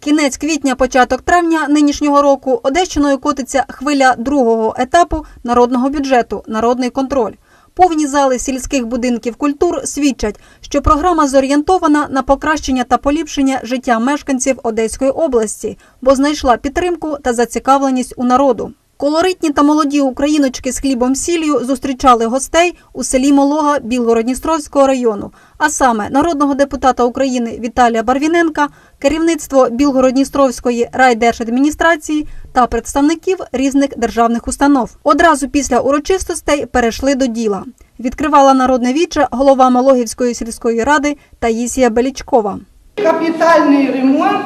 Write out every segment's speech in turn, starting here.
Кінець квітня, початок травня нинішнього року Одещиною котиться хвиля другого етапу народного бюджету Народний контроль. Повні зали сільських будинків культур свідчать, що програма зорієнтована на покращення та поліпшення життя мешканців Одеської області, бо знайшла підтримку та зацікавленість у народу. Колоритні та молоді україночки з хлібом сіллю зустрічали гостей у селі Молога Білгородністровського району, а саме народного депутата України Віталія Барвіненка, керівництво Білгородністровської райдержадміністрації та представників різних державних установ. Одразу після урочистостей перейшли до діла. Відкривала народне віче голова Малогівської сільської ради Таїсія Белічкова. Капітальний ремонт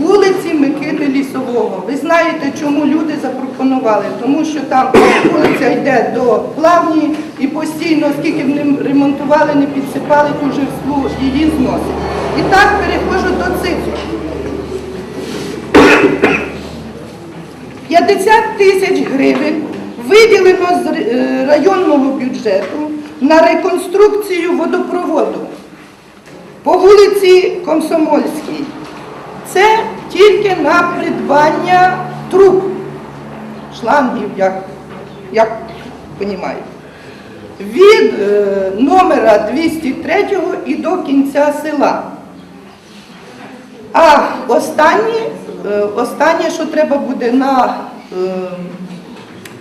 вулиці Микити Лісового. Ви знаєте, чому люди запропонували? Тому що там вулиця йде до плавні і постійно, скільки б не ремонтували, не підсипали ту живслу, її зносить. І так переходжу до цифр. 50 тисяч гривень виділено з е, районного бюджету на реконструкцію водопроводу по вулиці Комсомольській. Це тільки на придбання труб, шлангів, як, як розумієте. Від е, номера 203 і до кінця села. А останнє, е, останнє, що треба буде на е,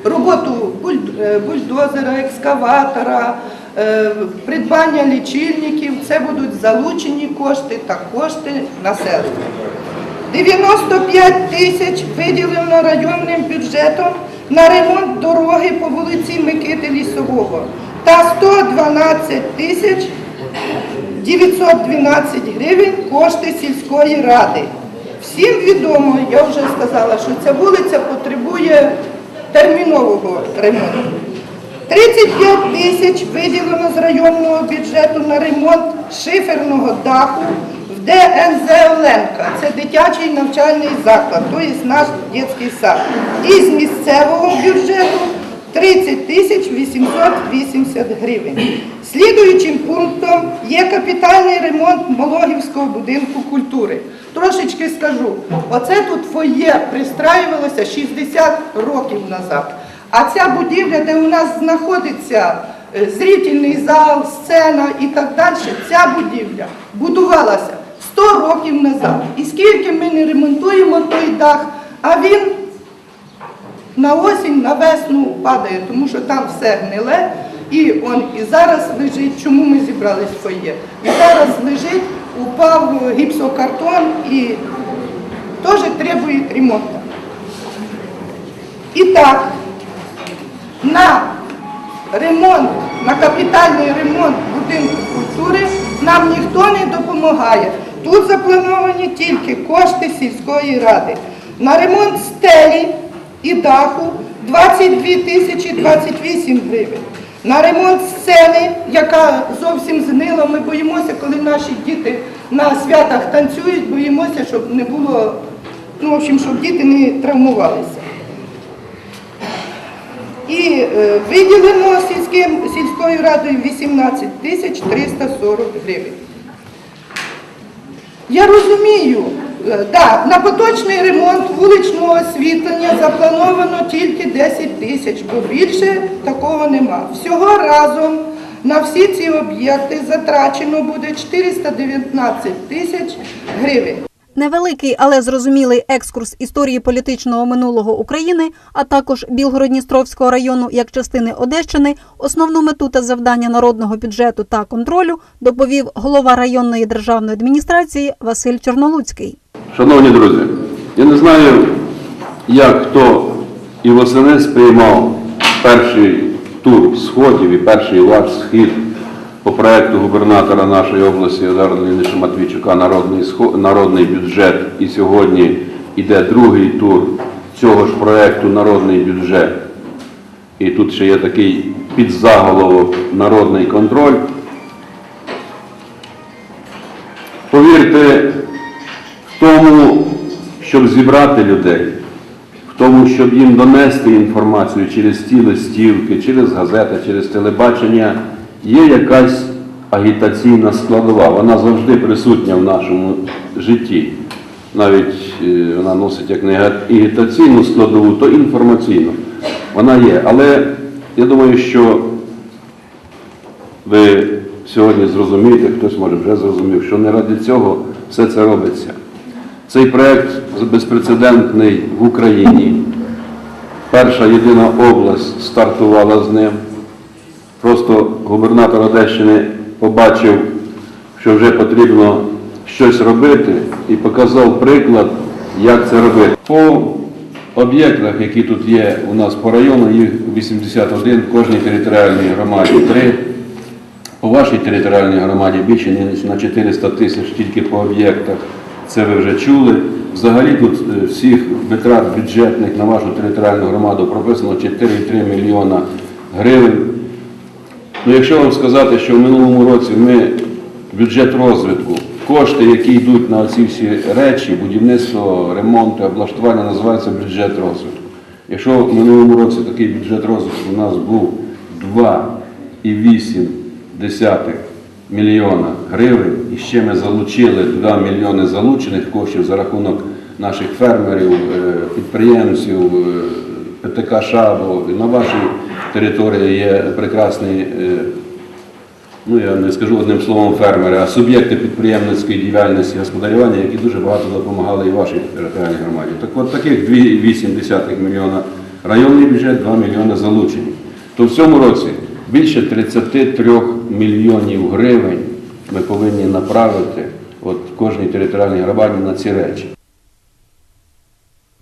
роботу е, бульдозера, екскаватора, е, придбання лічильників, це будуть залучені кошти та кошти населення. 95 тисяч виділено районним бюджетом на ремонт дороги по вулиці Микити Лісового та 112 тисяч 912 гривень кошти сільської ради. Всім відомо, я вже сказала, що ця вулиця потребує термінового ремонту. 35 тисяч виділено з районного бюджету на ремонт шиферного даху ДНЗ Оленка. Це дитячий навчальний заклад, тобто наш дитячий сад. І з місцевого бюджету 30 тисяч 880 гривень. Слідуючим пунктом є капітальний ремонт Мологівського будинку культури. Трошечки скажу, оце тут фоє пристраювалося 60 років назад. А ця будівля, де у нас знаходиться е, зрительний зал, сцена і так далі, ця будівля будувалася 100 років назад. І скільки ми не ремонтуємо той дах, а він на осінь, на весну падає, тому що там все гниле. І он і зараз лежить, чому ми зібрались в фоє? І зараз лежить, упав гіпсокартон і теж требує ремонту. І так, на ремонт, на капітальний ремонт будинку культури нам ніхто не допомагає. Тут заплановані тільки кошти сільської ради. На ремонт стелі і даху 22 тисячі 28 гривень. На ремонт сцени, яка зовсім згнила, ми боїмося, коли наші діти на святах танцюють, боїмося, щоб не було, ну, в общем, щоб діти не травмувалися. І е, виділено сільським, сільською радою 18 тисяч 340 гривень. Я розумію, е, да, на поточний ремонт вуличного освітлення заплановано тільки 10 тисяч, бо більше такого нема. Всього разом на всі ці об'єкти затрачено буде 419 тисяч гривень. Невеликий, але зрозумілий екскурс історії політичного минулого України, а також Білгородністровського району як частини Одещини, основну мету та завдання народного бюджету та контролю доповів голова районної державної адміністрації Василь Чорнолуцький. Шановні друзі, я не знаю, як хто і восени сприймав перший тур сходів і перший ваш схід по проекту губернатора нашої області Леоніда Матвійчука народний, народний бюджет. І сьогодні йде другий тур цього ж проекту Народний бюджет. І тут ще є такий підзаголовок Народний контроль. Повірте, в тому, щоб зібрати людей, в тому, щоб їм донести інформацію через ті листівки, через газети, через телебачення, є якась агітаційна складова. Вона завжди присутня в нашому житті. навіть е, вона носить як не агітаційну складову, то інформаційну. Вона є. Але я думаю, що ви сьогодні зрозумієте, хтось може вже зрозумів, що не ради цього все це робиться. Цей проект безпрецедентний в Україні. Перша єдина область стартувала з ним. Просто губернатор Одещини побачив, що вже потрібно щось робити, і показав приклад, як це робити. По об'єктах, які тут є у нас по району, їх 81, в кожній територіальній громаді 3. По вашій територіальній громаді більше ніж на 400 тисяч тільки по об'єктах. Це ви вже чули. Взагалі тут е, всіх витрат бюджетних на вашу територіальну громаду прописано 4,3 мільйона гривень. Ну, якщо вам сказати, що в минулому році ми бюджет розвитку, кошти, які йдуть на ці всі речі, будівництво, ремонт, облаштування, називається бюджет розвитку. Якщо в минулому році такий бюджет розвитку у нас був 2,8 мільйона гривень, і ще ми залучили 2 мільйони залучених коштів за рахунок наших фермерів, е, підприємців, е, ПТК «Шабо». На вашій території є прекрасний, е, ну я не скажу одним словом фермери, а суб'єкти підприємницької діяльності господарювання, які дуже багато допомагали і вашій територіальній громаді. Так от таких 2,8 мільйона районний бюджет, 2 мільйони залучені. То в цьому році більше 33 мільйонів гривень ми повинні направити от кожній територіальній громаді на ці речі.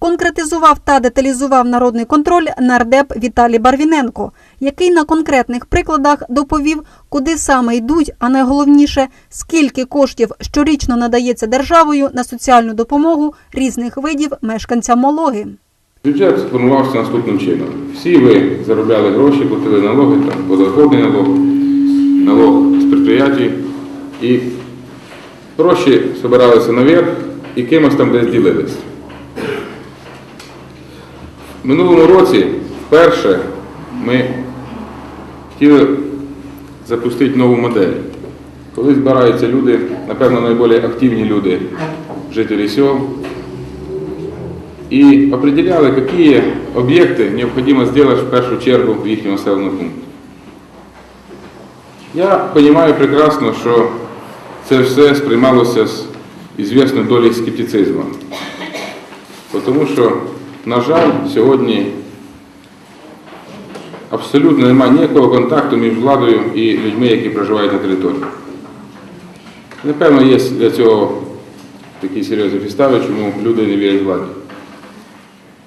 Конкретизував та деталізував народний контроль нардеп Віталій Барвіненко, який на конкретних прикладах доповів, куди саме йдуть, а найголовніше, скільки коштів щорічно надається державою на соціальну допомогу різних видів мешканцям Мологи. Бюджет сформувався наступним чином. Всі ви заробляли гроші, платили налоги, там, подоходний налог, налог з підприємств, і гроші збиралися наверх і кимось там десь ділились. В минулому році вперше ми хотіли запустити нову модель. Коли збираються люди, напевно, найбільш активні люди, жителі сел, и определяли, какие объекты необходимо сделать в первую чергу в их населенный пункт. Я понимаю прекрасно, що це все сприймалося з ізвісною долею скептицизму. Тому що, на жаль, сьогодні абсолютно немає ніякого контакту між владою і людьми, які проживають на території. Напевно, є для цього такі серйозні підстави, чому люди не вірять владі.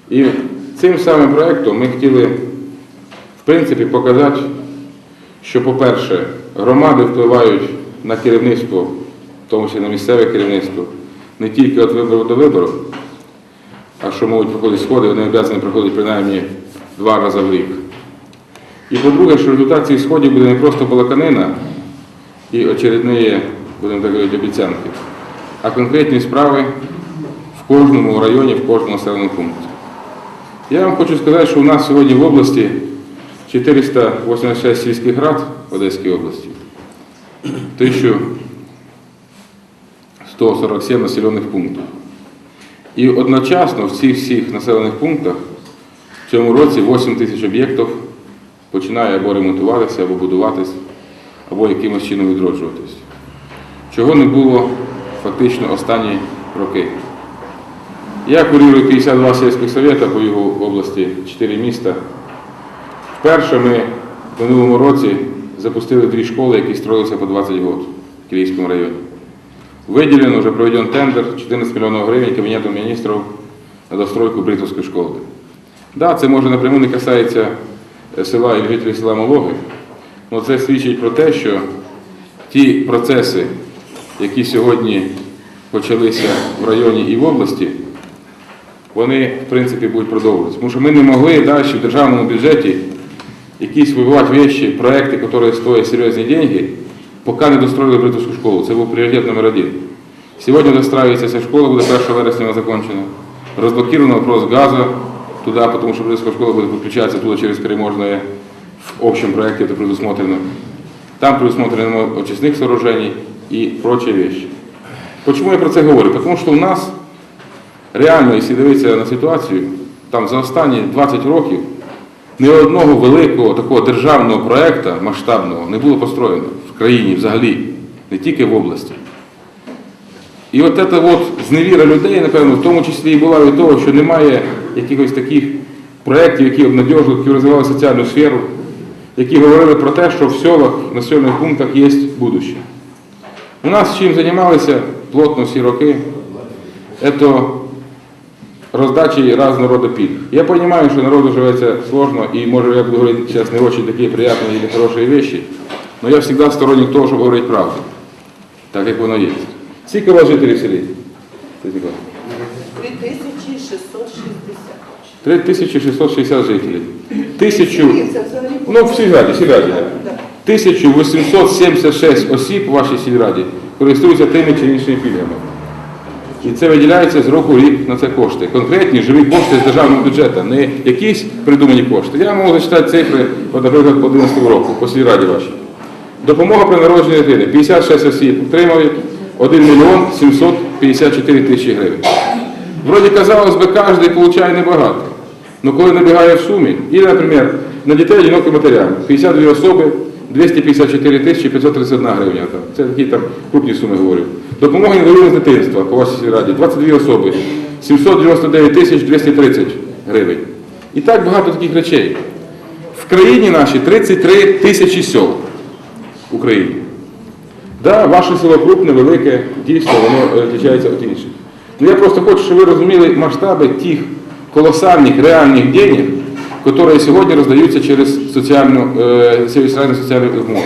І цим самим проєктом ми хотіли, в принципі, показати, що, по-перше, громади впливають на керівництво, в тому числі на місцеве керівництво, не тільки від вибору до вибору, а що можуть проходити сходи, вони обов'язані проходити принаймні два рази в рік. І по-друге, що результат цих сходів буде не просто балаканина і очередні, будемо так говорити, обіцянки, а конкретні справи в кожному районі, в кожному населеному пункті. Я вам хочу сказати, що у нас сьогодні в області 486 сільських рад в Одеській області, 1147 населених пунктів. І одночасно в цих всіх населених пунктах в цьому році 8 тисяч об'єктів починає або ремонтуватися, або будуватись, або якимось чином відроджуватись. Чого не було фактично останні роки. Я курирую 52 сільських совета по Югу області, 4 міста. Вперше ми в минулому році запустили дві школи, які строїлися по 20 років в Київському районі. Виділено, вже проведен тендер 14 мільйонів гривень Кабінетом міністрів на достройку Бритовської школи. Так, да, це може напряму не касається е, села і жителів села Малоги, але це свідчить про те, що ті процеси, які сьогодні почалися в районі і в області, вони, в принципі, будуть продовжуватися. Тому що ми не могли далі в державному бюджеті якісь вибивати вещи, проекти, які стоять серйозні деньги, поки не достроїли бритовську школу. Це був пріоритет номер один. Сьогодні достраивается ця школа, буде 1 вересня закончена. Розблокирован вопрос газу туди, тому що бритовська школа буде підключатися туди через переможне в общем проекте это предусмотрено. Там предусмотрено очистных сооружений и прочие вещи. Почему я про це говорю? Потому что у нас реально, якщо дивитися на ситуацію, там за останні 20 років ні одного великого такого державного проєкту масштабного не було построєно країні взагалі, не тільки в області. І от ця от зневіра людей, напевно, в тому числі і була від того, що немає якихось таких проєктів, які обнадьожували, які розвивали соціальну сферу, які говорили про те, що в селах, населених пунктах є будуще. У нас чим займалися плотно всі роки, це роздачі різного роду пільг. Я розумію, що народу живеться сложно, і може я буду говорити зараз не дуже такі приятні і хороші речі, але я завжди сторонник того, щоб говорити правду, так як воно є. Скільки у вас жителів в селі? Скажіть, будь ласка. 3660. 3660 жителів. Тисячу, ну в сільраді, сільраді. 1876 осіб у вашій сільраді користуються тими чи іншими пільгами. І це виділяється з року в рік на це кошти. Конкретні живі кошти з державного бюджету, не якісь придумані кошти. Я можу зачитати цифри, наприклад, по 11 року, по сільраді вашій. Допомога при народженні дитини. 56 осіб отримали 1 мільйон 754 тисячі гривень. Вроді, казалось би, кожен получає небагато. Но коли набігає в сумі, і, наприклад, на дітей одиноким матерям 52 особи, 254 тисячі 531 гривня. Це такі там крупні суми говорю. Допомога інвалідам з дитинства по вашій сільраді 22 особи, 799 тисяч 230 гривень. І так багато таких речей. В країні нашій 33 тисячі в Україні. Да, ваше село крупне, велике, дійсно, воно відрізняється від інших. Ну, я просто хочу, щоб ви розуміли масштаби тих колосальних реальних денег, які сьогодні роздаються через соціальну, е, через соціальні умови.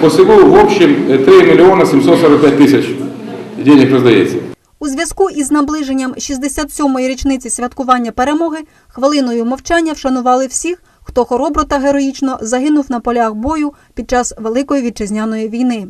По селу, в общем, е, 3 мільйона 745 тисяч денег роздається. У зв'язку із наближенням 67-ї річниці святкування перемоги хвилиною мовчання вшанували всіх, хто хоробро та героїчно загинув на полях бою під час Великої вітчизняної війни.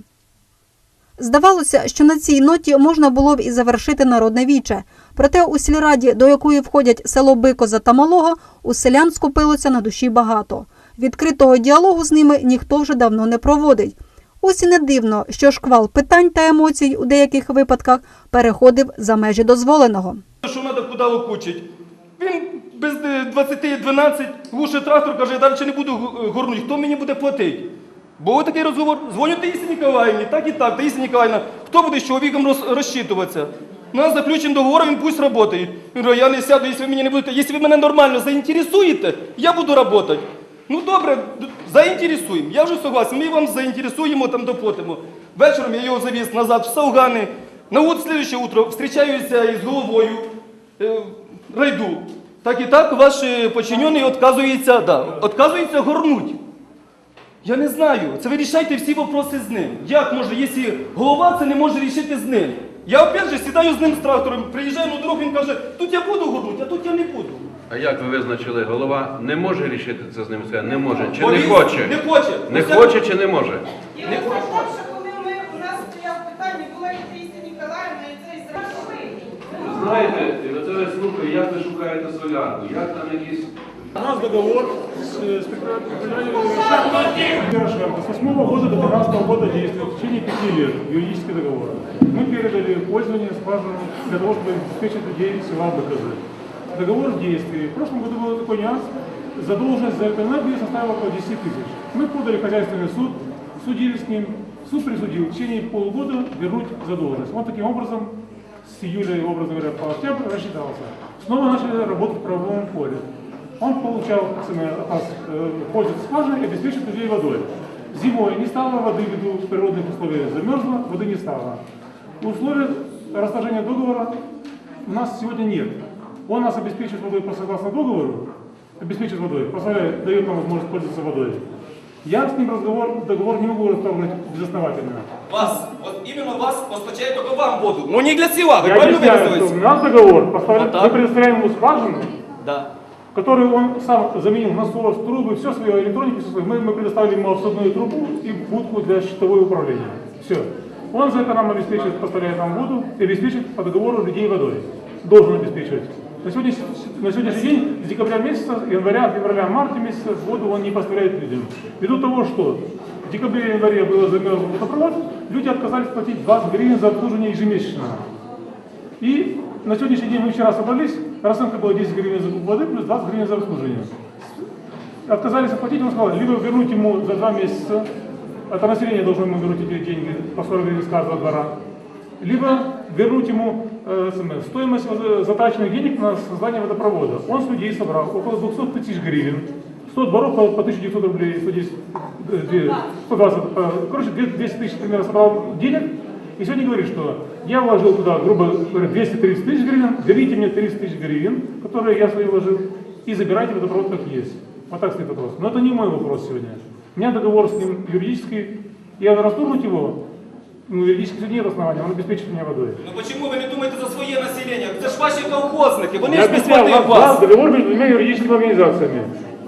Здавалося, що на цій ноті можна було б і завершити народне віче. Проте у сільраді, до якої входять село Бикоза та Малого, у селян скупилося на душі багато. Відкритого діалогу з ними ніхто вже давно не проводить. Ось і не дивно, що шквал питань та емоцій у деяких випадках переходив за межі дозволеного. Що треба куди окучить? Він без е, 20-12 глушить трактор, каже, далі не буду горнути. Хто мені буде платити? Був такий розговор. Дзвоню Таїсі Ніколаївні, так і так, Таїсі Ніколаївна, хто буде з чоловіком роз- розчитуватися? У нас заключений договор, він пусть працює. Він каже, я не сяду, якщо ви мені не будете. Якщо ви мене нормально заінтересуєте, я буду працювати. Ну добре, заінтересуємо. Я вже согласен, ми вам заінтересуємо, там доплатимо. Вечором я його завіз назад в Саугани. На от слідуюче утро встрічаюся із головою е, райду. Так і так ваш е, подчинений відказується, да, відказується горнуть. Я не знаю. Це ви рішайте всі вопроси з ним. Як може, якщо голова це не може рішити з ним? Я опять же сідаю з ним з трактором, приїжджаю на дорогу, він каже, тут я буду горнути, а тут я не буду. А як ви визначили, голова не може рішити це з ним все? Не може. Чи Бо не він хоче? Не хоче. Не хоче чи не може? І ось Знаєте, оце ви слухаю, як ви шукаєте солярку, як там якісь У нас договор с, с Порошенко с 8 года до 12 года действует в течение 5 лет юридический договор. Мы передали пользование скважинами для того, чтобы обеспечить людей села БКЗ. Договор в действии. В прошлом году был такой нюанс. Задолженность за эту энергию составила около 10 тысяч. Мы подали хозяйственный суд, судили с ним. Суд присудил в течение полугода вернуть задолженность. Вот таким образом с июля, образно говоря, по октябрь рассчитался. Снова начали работать в правовом поле. Он получал нас, э, пользуется скважиной и обеспечит людей водой. Зимой не стало воды ввиду природных условий, замерзло, воды не стало. Условия расторжения договора у нас сегодня нет. Он нас обеспечивает водой по согласно договору, обеспечивает водой, позволяет, дает нам возможность пользоваться водой. Я с ним разговор, договор не могу расторгнуть безосновательно. Вас, от іменно вас постачає тільки вам воду. Ну не для села, ви Я правильно объясняю, что у виразились? нас договор, поставляет- Вот так. мы предоставляем ему скважину, Да. который он сам заменил насос, трубы, все свое электроники, все свое. Мы, мы предоставили ему обсадную трубу и будку для щитового управления. Все. Он за это нам обеспечивает, поставляет нам воду и обеспечивает по договору людей водой. Должен обеспечивать. На сегодняшний, на сегодняшний день, с декабря месяца, января, февраля, марта месяца воду он не поставляет людям. Ввиду того, что в декабре январе было замерзло водопровод, люди отказались платить 20 гривен за обслуживание ежемесячно. И на сегодняшний день мы вчера собрались, расценка была 10 гривен за воды плюс 20 гривен за обслуживание. Отказались оплатить, он сказал, либо вернуть ему за два месяца, это население должно ему вернуть эти деньги по 40 гривен с каждого двора, либо вернуть ему СМС. стоимость э, затраченных денег на создание водопровода. Он с людей собрал около 200 тысяч гривен, 100 дворов по, по 1900 рублей, 110, э, две- 120, э, короче, 200 тысяч примерно собрал денег, и сегодня говорит, что я вложил туда, грубо говоря, 230 тысяч гривен, берите мне 30 тысяч гривен, которые я свои вложил, и забирайте водопровод как есть. Вот так стоит вопрос. Но это не мой вопрос сегодня. У меня договор с ним юридический, я расторгнуть его, ну, юридически сегодня нет основания, он обеспечит меня водой. Ну чому ви не думаєте за своє населення? Це ж ваші колхозники, вони Я ж объяснял, безплатні у вас. нас договор между двумя юридическими организациями.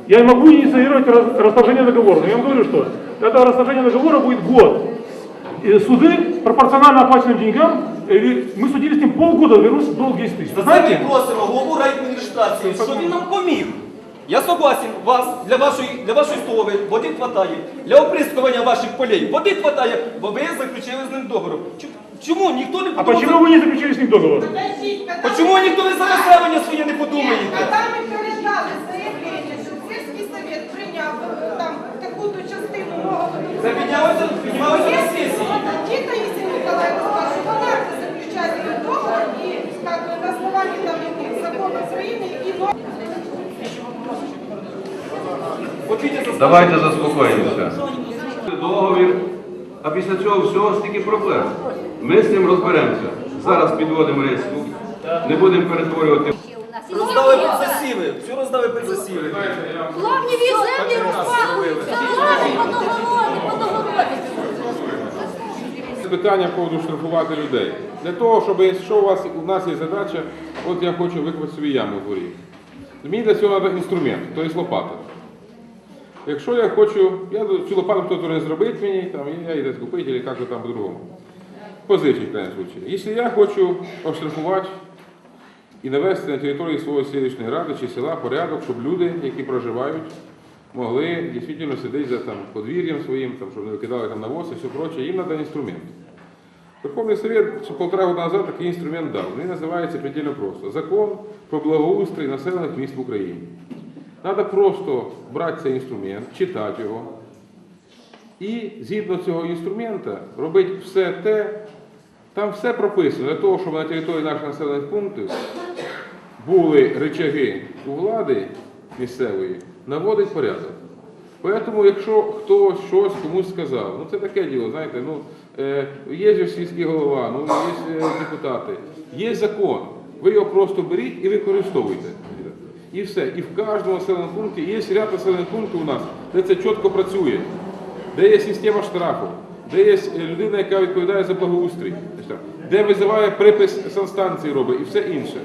Я могу инициировать рас- расторжение договора, но я вам говорю, что это расторжение договора будет год. И суды пропорционально оплаченным деньгам, э, мы судили с ним полгода, вернусь долг 10 тысяч. За Вы це ми знаете, просимо голову райадміністрації, щоб він нам поміг. Я согласен, вас для вашої для вашої столової води хватає, для оприскування ваших полей води хватає, бо ви заключили з ним договор. Чу- Чому ніхто не а подумав? почему вы не заключили с ним договор? Чому ніхто не за населення своє не подумаєте? Когда ми передали заявлення, що сільський совет прийняв там таку-то частину мого Це піднялося, піднімалося на сесії. Діта Ісі Миколаївна сказала, що вона заключає договор і как би, на основанні там яких закон України і норм. Хотіте за Давайте заспокоїмося. Договір, а після цього всього стільки проблем. Ми з цим розберемося. Зараз підводимо риску, не будемо перетворювати. Роздали під засіви, все роздали під засіви. Главні від землі розпахуються, главні по договорі. Питання по поводу штрафувати людей. Для того, щоб якщо у вас у нас є задача, от я хочу викопати собі яму в дворі. Мені для цього треба інструмент, тобто лопата. Якщо я хочу, я цю лопату хтось зробить мені, там, я її десь купити, або як там по-другому. Позичить, в крайнем случае. Якщо я хочу оштрафувати і навести на території своєї селищної ради чи села порядок, щоб люди, які проживають, могли дійсно сидіти за там, подвір'ям своїм, там, щоб не викидали там навоз і все проче, їм треба інструмент. Верховний Совет ще полтора року назад такий інструмент дав. Він називається предельно просто. Закон про благоустрій населених міст в Україні. Треба просто брати цей інструмент, читати його. І згідно цього інструмента робити все те, там все прописано для того, щоб на території наших населених пунктів були речаги у влади місцевої, наводить порядок. Тому, якщо хтось щось комусь сказав, ну це таке діло, знаєте, ну е, є ж сільський голова, ну є е, депутати, є закон. Ви його просто беріть і використовуйте. І все. І в кожному населеному пункті є ряд населених пунктів у нас, де це чітко працює, де є система штрафу, де є людина, яка відповідає за благоустрій, де визиває припис санстанції робить і все інше.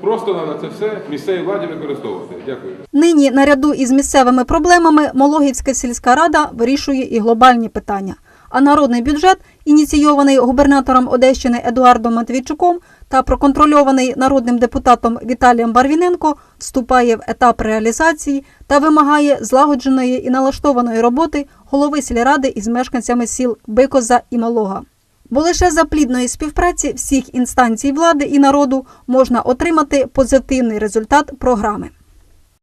Просто треба це все місцевій владі використовувати. Дякую. Нині наряду із місцевими проблемами Мологівська сільська рада вирішує і глобальні питання. А народний бюджет, ініційований губернатором Одещини Едуардом Матвійчуком та проконтрольований народним депутатом Віталієм Барвіненко, вступає в етап реалізації та вимагає злагодженої і налаштованої роботи голови сільради із мешканцями сіл Бикоза і Малога. Бо лише за плідної співпраці всіх інстанцій влади і народу можна отримати позитивний результат програми.